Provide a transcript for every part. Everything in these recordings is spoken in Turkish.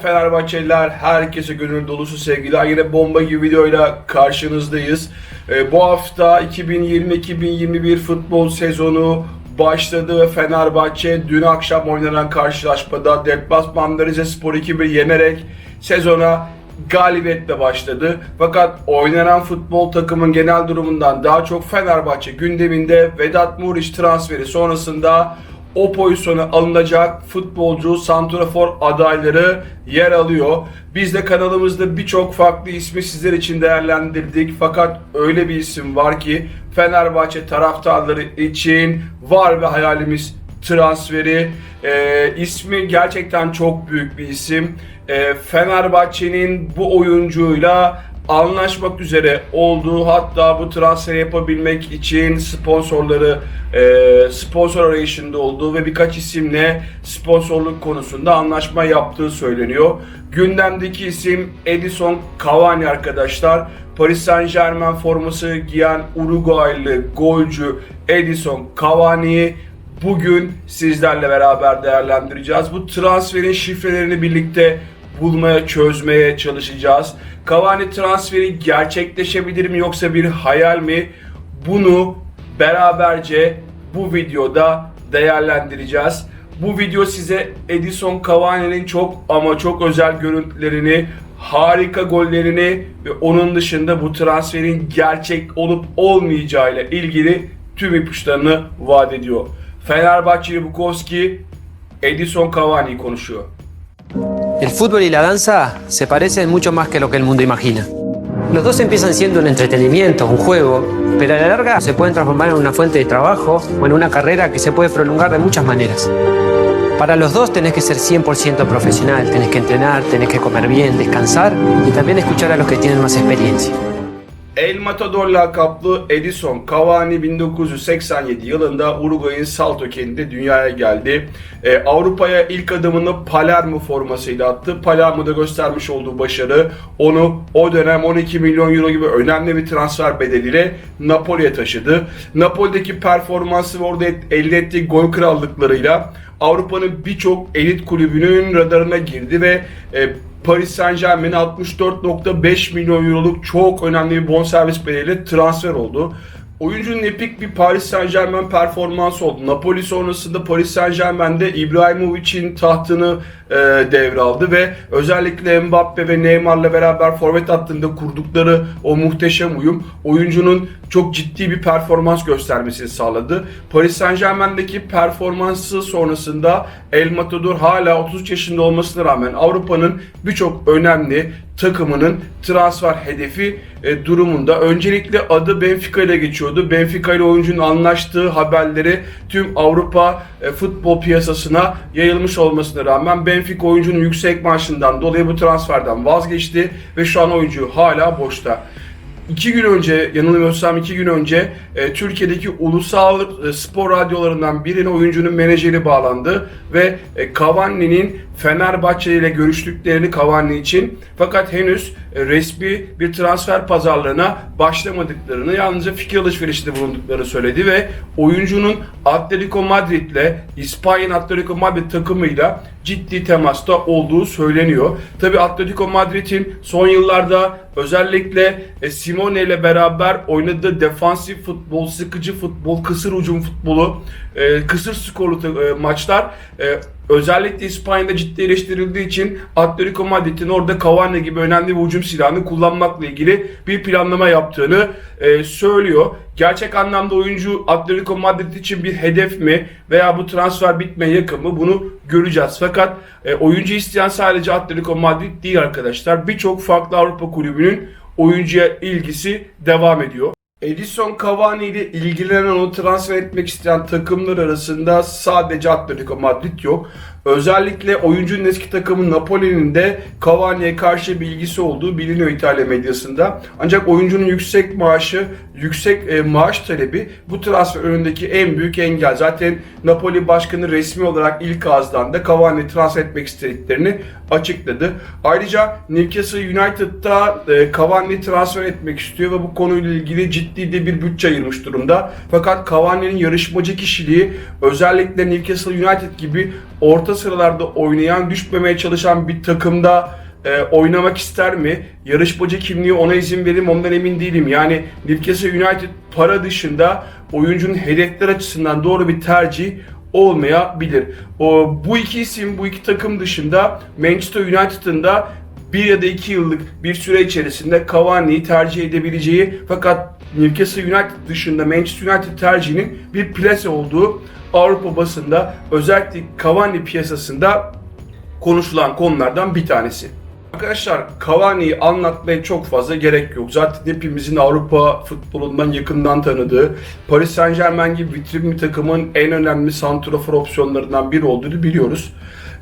Fenerbahçeliler herkese gönül dolusu sevgiler. Yine bomba gibi videoyla karşınızdayız. Ee, bu hafta 2020-2021 futbol sezonu başladı ve Fenerbahçe dün akşam oynanan karşılaşmada deplasmanda Rizespor 2-1 yenerek sezona galibiyetle başladı. Fakat oynanan futbol takımın genel durumundan daha çok Fenerbahçe gündeminde Vedat Muriç transferi sonrasında o pozisyona alınacak futbolcu santrafor adayları yer alıyor. Biz de kanalımızda birçok farklı ismi sizler için değerlendirdik. Fakat öyle bir isim var ki Fenerbahçe taraftarları için var ve hayalimiz transferi. Ee, ismi gerçekten çok büyük bir isim. Ee, Fenerbahçe'nin bu oyuncuyla anlaşmak üzere olduğu hatta bu transferi yapabilmek için sponsorları e, sponsor arayışında olduğu ve birkaç isimle sponsorluk konusunda anlaşma yaptığı söyleniyor. Gündemdeki isim Edison Cavani arkadaşlar. Paris Saint Germain forması giyen Uruguaylı golcü Edison Cavani'yi bugün sizlerle beraber değerlendireceğiz. Bu transferin şifrelerini birlikte bulmaya, çözmeye çalışacağız. Cavani transferi gerçekleşebilir mi yoksa bir hayal mi? Bunu beraberce bu videoda değerlendireceğiz. Bu video size Edison Cavani'nin çok ama çok özel görüntülerini, harika gollerini ve onun dışında bu transferin gerçek olup olmayacağıyla ilgili tüm ipuçlarını vaat ediyor. Fenerbahçeli Bukowski Edison Cavani konuşuyor. El fútbol y la danza se parecen mucho más que lo que el mundo imagina. Los dos empiezan siendo un entretenimiento, un juego, pero a la larga se pueden transformar en una fuente de trabajo o en una carrera que se puede prolongar de muchas maneras. Para los dos tenés que ser 100% profesional, tenés que entrenar, tenés que comer bien, descansar y también escuchar a los que tienen más experiencia. El Matador lakaplı Edison Cavani 1987 yılında Uruguay'ın Salto kentinde dünyaya geldi. Ee, Avrupa'ya ilk adımını Palermo formasıyla attı. Palermo'da göstermiş olduğu başarı onu o dönem 12 milyon euro gibi önemli bir transfer bedeliyle Napoli'ye taşıdı. Napoli'deki performansı ve orada elde ettiği gol krallıklarıyla Avrupa'nın birçok elit kulübünün radarına girdi ve e, Paris Saint Germain'e 64.5 milyon euroluk çok önemli bir bonservis bedeliyle transfer oldu. Oyuncunun epik bir Paris Saint Germain performansı oldu. Napoli sonrasında Paris Saint Germain'de İbrahimovic'in tahtını e, devraldı ve özellikle Mbappe ve Neymar'la beraber forvet hattında kurdukları o muhteşem uyum oyuncunun çok ciddi bir performans göstermesini sağladı. Paris Saint Germain'deki performansı sonrasında El Matador hala 33 yaşında olmasına rağmen Avrupa'nın birçok önemli takımının transfer hedefi e, durumunda. Öncelikle adı Benfica ile geçiyordu. Benfica ile oyuncunun anlaştığı haberleri tüm Avrupa e, futbol piyasasına yayılmış olmasına rağmen Benfica oyuncunun yüksek maaşından dolayı bu transferden vazgeçti ve şu an oyuncu hala boşta. İki gün önce, yanılmıyorsam iki gün önce e, Türkiye'deki ulusal e, spor radyolarından birine oyuncunun menajeri bağlandı ve e, Cavani'nin Fenerbahçe ile görüştüklerini Cavani için fakat henüz e, resmi bir transfer pazarlığına başlamadıklarını yalnızca fikir alışverişinde bulunduklarını söyledi ve oyuncunun Atletico Madrid'le İspanya Atletico Madrid takımıyla ciddi temasta olduğu söyleniyor. Tabi Atletico Madrid'in son yıllarda özellikle e, Simone ile beraber oynadığı defansif futbol, sıkıcı futbol, kısır ucum futbolu, e, kısır skorlu e, maçlar özellikle İspanya'da ciddi eleştirildiği için Atletico Madrid'in orada Cavani gibi önemli bir hücum silahını kullanmakla ilgili bir planlama yaptığını söylüyor. Gerçek anlamda oyuncu Atletico Madrid için bir hedef mi veya bu transfer bitmeye yakın mı bunu göreceğiz. Fakat e, oyuncu isteyen sadece Atletico Madrid değil arkadaşlar. Birçok farklı Avrupa kulübünün oyuncuya ilgisi devam ediyor. Edison Cavani ile ilgilenen onu transfer etmek isteyen takımlar arasında sadece Atletico Madrid yok. Özellikle oyuncunun eski takımı Napoli'nin de Cavani'ye karşı bilgisi olduğu biliniyor İtalya medyasında. Ancak oyuncunun yüksek maaşı, yüksek e, maaş talebi bu transfer önündeki en büyük engel. Zaten Napoli başkanı resmi olarak ilk ağızdan da Cavani'yi transfer etmek istediklerini açıkladı. Ayrıca Newcastle United'da e, Cavani'yi transfer etmek istiyor ve bu konuyla ilgili ciddi de bir bütçe ayırmış durumda. Fakat Cavani'nin yarışmacı kişiliği özellikle Newcastle United gibi orta orta sıralarda oynayan, düşmemeye çalışan bir takımda e, oynamak ister mi? Yarışmacı kimliği ona izin verir mi? Ondan emin değilim. Yani Newcastle United para dışında oyuncunun hedefler açısından doğru bir tercih olmayabilir. O, bu iki isim, bu iki takım dışında Manchester United'ın da bir ya da iki yıllık bir süre içerisinde Cavani'yi tercih edebileceği fakat Newcastle United dışında Manchester United tercihinin bir plase olduğu Avrupa basında özellikle Cavani piyasasında konuşulan konulardan bir tanesi. Arkadaşlar Cavani'yi anlatmaya çok fazla gerek yok. Zaten hepimizin Avrupa futbolundan yakından tanıdığı Paris Saint Germain gibi vitrin bir takımın en önemli santrafor opsiyonlarından biri olduğunu biliyoruz.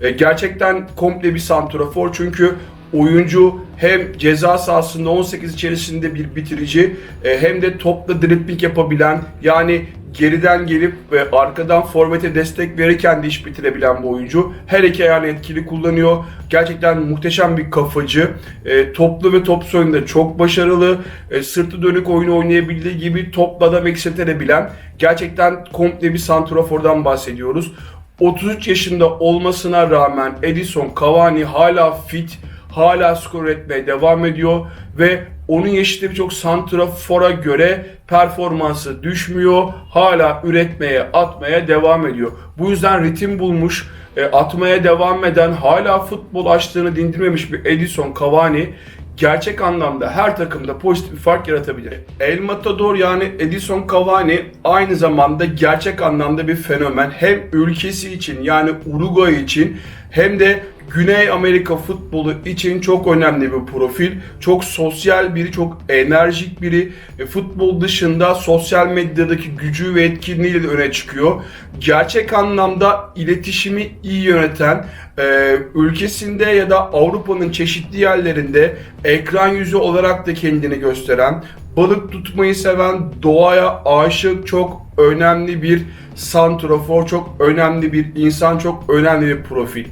E, gerçekten komple bir santrafor çünkü oyuncu hem ceza sahasında 18 içerisinde bir bitirici e, hem de topla dribbling yapabilen yani geriden gelip ve arkadan forvete destek verirken de iş bitirebilen bu oyuncu. Her iki ayağını etkili kullanıyor. Gerçekten muhteşem bir kafacı. E, toplu ve topsuz oyunda çok başarılı. E, sırtı dönük oyunu oynayabildiği gibi topla da eksiltebilen gerçekten komple bir santrafordan bahsediyoruz. 33 yaşında olmasına rağmen Edison Cavani hala fit, hala skor etmeye devam ediyor ve onun yaşında birçok santrafora göre performansı düşmüyor. Hala üretmeye, atmaya devam ediyor. Bu yüzden ritim bulmuş, e, atmaya devam eden, hala futbol açtığını dindirmemiş bir Edison Cavani gerçek anlamda her takımda pozitif bir fark yaratabilir. El Matador yani Edison Cavani aynı zamanda gerçek anlamda bir fenomen. Hem ülkesi için yani Uruguay için hem de Güney Amerika futbolu için çok önemli bir profil. Çok sosyal biri, çok enerjik biri. E, futbol dışında sosyal medyadaki gücü ve etkinliğiyle de öne çıkıyor. Gerçek anlamda iletişimi iyi yöneten, e, ülkesinde ya da Avrupa'nın çeşitli yerlerinde ekran yüzü olarak da kendini gösteren, balık tutmayı seven, doğaya aşık çok önemli bir santrafor, çok önemli bir insan, çok önemli bir profil.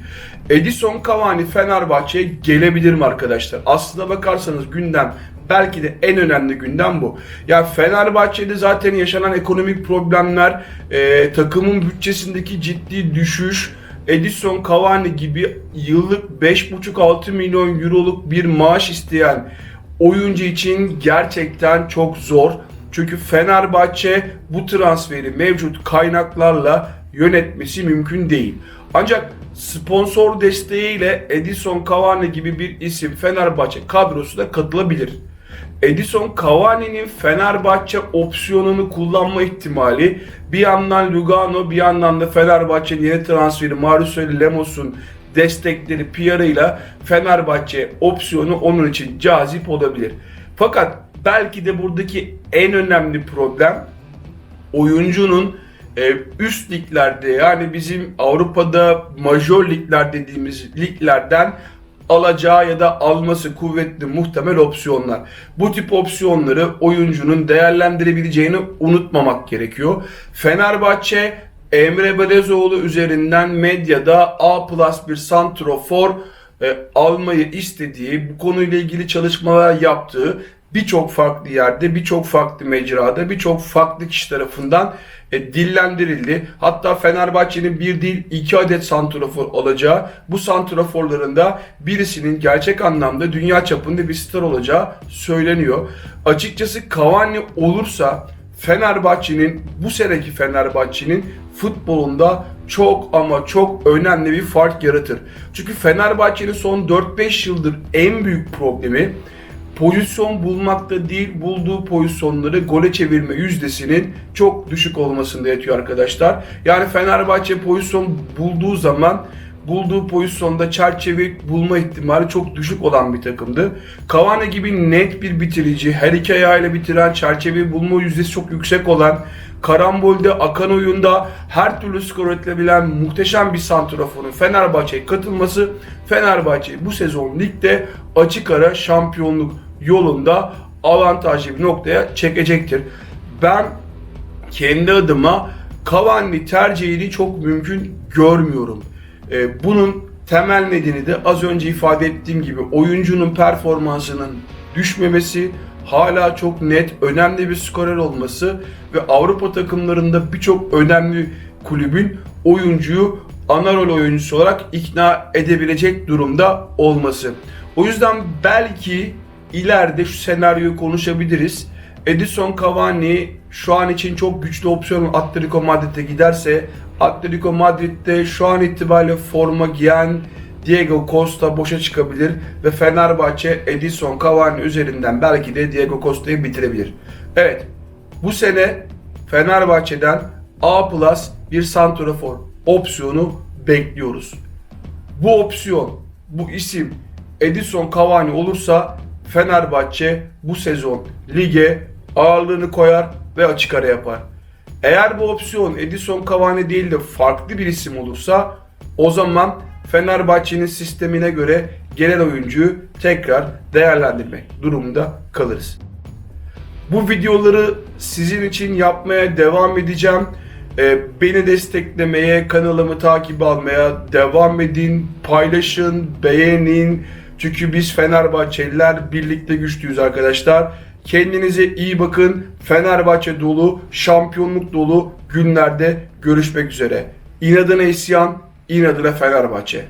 Edison Cavani Fenerbahçe'ye gelebilir mi arkadaşlar? Aslına bakarsanız gündem belki de en önemli gündem bu. Ya Fenerbahçe'de zaten yaşanan ekonomik problemler, e, takımın bütçesindeki ciddi düşüş, Edison Cavani gibi yıllık 5,5-6 milyon euroluk bir maaş isteyen oyuncu için gerçekten çok zor. Çünkü Fenerbahçe bu transferi mevcut kaynaklarla yönetmesi mümkün değil. Ancak sponsor desteğiyle Edison Cavani gibi bir isim Fenerbahçe kadrosuna katılabilir. Edison Cavani'nin Fenerbahçe opsiyonunu kullanma ihtimali bir yandan Lugano bir yandan da Fenerbahçe'nin yeni transferi Marcelo Lemos'un destekleri PR'ıyla Fenerbahçe opsiyonu onun için cazip olabilir. Fakat belki de buradaki en önemli problem oyuncunun e, üst liglerde yani bizim Avrupa'da major ligler dediğimiz liglerden alacağı ya da alması kuvvetli muhtemel opsiyonlar. Bu tip opsiyonları oyuncunun değerlendirebileceğini unutmamak gerekiyor. Fenerbahçe Emre Belezoğlu üzerinden medyada A plus bir santrofor e, almayı istediği, bu konuyla ilgili çalışmalar yaptığı birçok farklı yerde, birçok farklı mecrada, birçok farklı kişi tarafından e, dillendirildi. Hatta Fenerbahçe'nin bir değil iki adet santrafor alacağı, bu santraforların da birisinin gerçek anlamda dünya çapında bir star olacağı söyleniyor. Açıkçası Cavani olursa Fenerbahçe'nin bu seneki Fenerbahçe'nin futbolunda çok ama çok önemli bir fark yaratır. Çünkü Fenerbahçe'nin son 4-5 yıldır en büyük problemi pozisyon bulmakta değil, bulduğu pozisyonları gole çevirme yüzdesinin çok düşük olmasında yatıyor arkadaşlar. Yani Fenerbahçe pozisyon bulduğu zaman bulduğu pozisyonda çerçeve bulma ihtimali çok düşük olan bir takımdı. Cavani gibi net bir bitirici, her iki ayağıyla bitiren, çerçeveyi bulma yüzdesi çok yüksek olan, karambolde, akan oyunda her türlü skor üretilebilen muhteşem bir santraforun Fenerbahçe'ye katılması Fenerbahçe'yi bu sezon ligde açık ara şampiyonluk yolunda avantajlı bir noktaya çekecektir. Ben kendi adıma Cavani tercihini çok mümkün görmüyorum. Ee, bunun temel nedeni de az önce ifade ettiğim gibi oyuncunun performansının düşmemesi, hala çok net, önemli bir skorer olması ve Avrupa takımlarında birçok önemli kulübün oyuncuyu ana rol oyuncusu olarak ikna edebilecek durumda olması. O yüzden belki ileride şu senaryoyu konuşabiliriz. Edison Cavani şu an için çok güçlü opsiyon Atletico Madrid'e giderse Atletico Madrid'de şu an itibariyle forma giyen Diego Costa boşa çıkabilir ve Fenerbahçe Edison Cavani üzerinden belki de Diego Costa'yı bitirebilir. Evet bu sene Fenerbahçe'den A plus bir santrafor opsiyonu bekliyoruz. Bu opsiyon, bu isim Edison Cavani olursa Fenerbahçe bu sezon lige ağırlığını koyar ve açık ara yapar. Eğer bu opsiyon Edison Cavani değil de farklı bir isim olursa o zaman Fenerbahçe'nin sistemine göre gelen oyuncuyu tekrar değerlendirmek durumunda kalırız. Bu videoları sizin için yapmaya devam edeceğim. Ee, beni desteklemeye, kanalımı takip almaya devam edin, paylaşın, beğenin. Çünkü biz Fenerbahçeliler birlikte güçlüyüz arkadaşlar. Kendinize iyi bakın. Fenerbahçe dolu, şampiyonluk dolu günlerde görüşmek üzere. İnadına isyan, inadına Fenerbahçe.